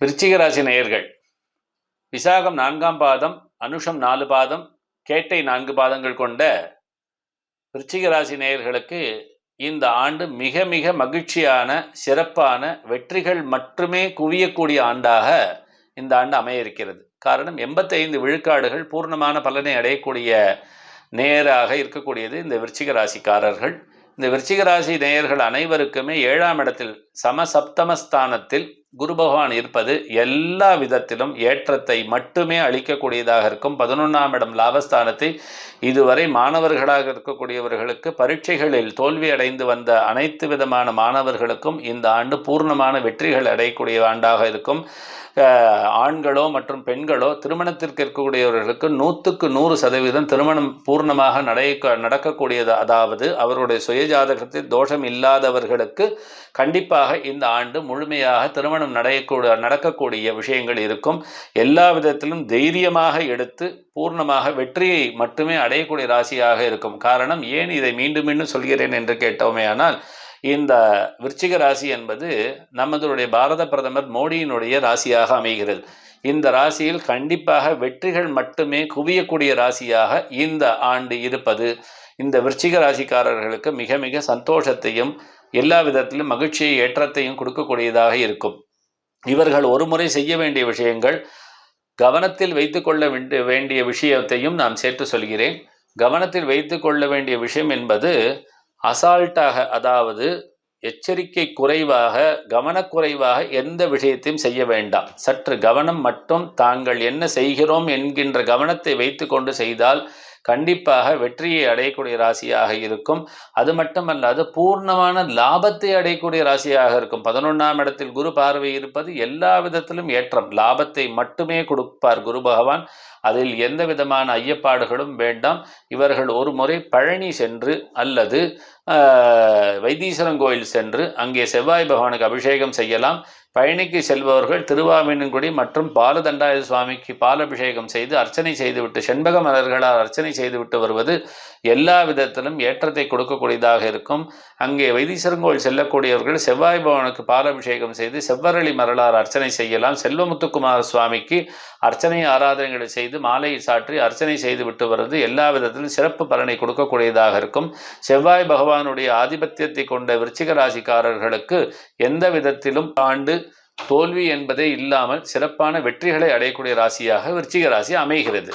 விருச்சிக ராசி நேயர்கள் விசாகம் நான்காம் பாதம் அனுஷம் நாலு பாதம் கேட்டை நான்கு பாதங்கள் கொண்ட விருச்சிக ராசி நேயர்களுக்கு இந்த ஆண்டு மிக மிக மகிழ்ச்சியான சிறப்பான வெற்றிகள் மட்டுமே குவியக்கூடிய ஆண்டாக இந்த ஆண்டு அமைய இருக்கிறது காரணம் எண்பத்தைந்து விழுக்காடுகள் பூர்ணமான பலனை அடையக்கூடிய நேராக இருக்கக்கூடியது இந்த விருச்சிக ராசிக்காரர்கள் இந்த விருச்சிக ராசி நேயர்கள் அனைவருக்குமே ஏழாம் இடத்தில் சமசப்தமஸ்தானத்தில் குரு பகவான் இருப்பது எல்லா விதத்திலும் ஏற்றத்தை மட்டுமே அளிக்கக்கூடியதாக இருக்கும். பதினொன்றாம் இடம் லாபஸ்தானத்தை இதுவரை மாணவர்களாக இருக்கக்கூடியவர்களுக்கு பரீட்சைகளில் தோல்வி அடைந்து வந்த அனைத்து விதமான மாணவர்களுக்கும் இந்த ஆண்டு பூர்ணமான வெற்றிகள் அடையக்கூடிய ஆண்டாக இருக்கும். ஆண்களோ மற்றும் பெண்களோ திருமணத்திற்கு இருக்கக்கூடியவர்களுக்கு நூற்றுக்கு நூறு சதவீதம் திருமணம் பூர்ணமாக நடக்க நடக்கக்கூடியது. அதாவது அவருடைய சுயஜாதகத்தில் தோஷம் இல்லாதவர்களுக்கு கண்டிப்பாக இந்த ஆண்டு முழுமையாக திருமணம் நடையக்கூடிய நடக்கக்கூடிய விஷயங்கள் இருக்கும். எல்லா விதத்திலும் தைரியமாக எடுத்து பூர்ணமாக வெற்றியை மட்டுமே அடையக்கூடிய ராசியாக இருக்கும். காரணம் ஏன் இதை மீண்டும் மீண்டும் சொல்கிறேன் என்று கேட்டோமே ஆனால் இந்த விருச்சிக ராசி என்பது நமதுடைய பாரத பிரதமர் மோடியினுடைய ராசியாக அமைகிறது. இந்த ராசியில் கண்டிப்பாக வெற்றிகள் மட்டுமே குவியக்கூடிய ராசியாக இந்த ஆண்டு இருப்பது. இந்த விருச்சிக ராசிக்காரர்களுக்கு மிக மிக சந்தோஷத்தையும் எல்லா விதத்திலும் மகிழ்ச்சியை ஏற்றத்தையும் கொடுக்கக்கூடியதாக இருக்கும். இவர்கள் ஒரு முறை செய்ய வேண்டிய விஷயங்கள் கவனத்தில் வைத்து கொள்ள வேண்டிய விஷயத்தையும் நான் சேர்த்து சொல்கிறேன். கவனத்தில் வைத்து கொள்ள வேண்டிய விஷயம் என்பது அசால்ட்டாக அதாவது எச்சரிக்கை குறைவாக கவனக்குறைவாக எந்த விஷயத்தையும் செய்ய வேண்டாம். சற்று கவனம் மட்டும் தாங்கள் என்ன செய்கிறோம் என்கின்ற கவனத்தை வைத்து கொண்டு செய்தால் கண்டிப்பாக வெற்றியை அடையக்கூடிய ராசியாக இருக்கும். அது மட்டுமல்லாது பூர்ணமான லாபத்தை அடையக்கூடிய ராசியாக இருக்கும். பதினொன்றாம் இடத்தில் குரு பார்வை இருப்பது எல்லா விதத்திலும் ஏற்றம். லாபத்தை மட்டுமே கொடுப்பார் குரு பகவான். அதில் எந்த விதமான ஐயப்பாடுகளும் வேண்டாம். இவர்கள் ஒரு முறை பழனி சென்று அல்லது வைத்தீஸ்வரன் கோயில் சென்று அங்கே செவ்வாய் பகவானுக்கு அபிஷேகம் செய்யலாம். பழனிக்கு செல்பவர்கள் திருவாமீனன்குடி மற்றும் பாலதண்டாய சுவாமிக்கு பாலபிஷேகம் செய்து அர்ச்சனை செய்துவிட்டு செண்பக மலர்களால் அர்ச்சனை செய்துவிட்டு வருவது எல்லா விதத்திலும் ஏற்றத்தை கொடுக்கக்கூடியதாக இருக்கும். அங்கே வைத்தீஸ்வரங்கோயில் செல்லக்கூடியவர்கள் செவ்வாய் பவனுக்கு பாலபிஷேகம் செய்து செவ்வரளி மரலார் அர்ச்சனை செய்யலாம். செல்வமுத்துக்குமார சுவாமிக்கு அர்ச்சனை ஆராதனைகளை செய்து மாலை சாற்றி அர்ச்சனை செய்துவிட்டு வருவது எல்லா விதத்திலும் சிறப்பு பலனை கொடுக்கக்கூடியதாக இருக்கும். செவ்வாய் பகவானுடைய ஆதிபத்தியத்தை கொண்ட விருச்சிக ராசிக்காரர்களுக்கு எந்த விதத்திலும் ஆண்டு தோல்வி என்பதே இல்லாமல் சிறப்பான வெற்றிகளை அடையக்கூடிய ராசியாக விருச்சிக ராசி அமைகிறது.